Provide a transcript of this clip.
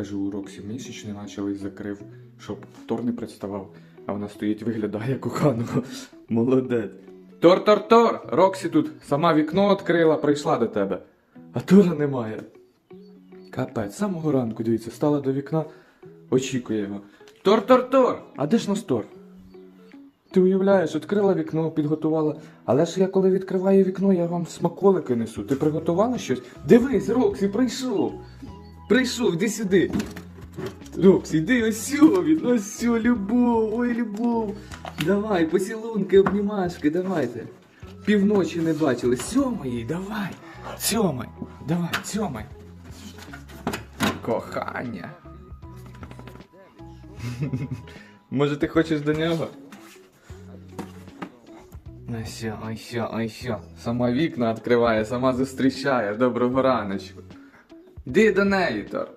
Кажу, у Роксі місячний почали закрив, щоб Тор не представав. А вона стоїть, виглядає коханого. Молодець. Тор, Тор, Тор! Роксі тут сама вікно відкрила, прийшла до тебе. А Тора немає. Капець, самого ранку, дивіться, стала до вікна, очікує його. Тор, Тор, Тор! А де ж наш Тор? Ти уявляєш, відкрила вікно, підготувала. Але ж я коли відкриваю вікно, я вам смаколики несу. Ти приготувала щось? Дивись, Роксі, прийшов. Прийшов, іди сюди. Роксі, іди ось сю, він, ось любов, ой, любов. Давай, поцілунки, обнімашки, давайте. Півночі не бачили. Сьомої, давай. Сьомай, давай, сьомай. Кохання. Може, ти хочеш до нього? Ой що, ой що. Сама вікна відкриває, сама зустрічає. Доброго раночку. Іди до неї, Тор.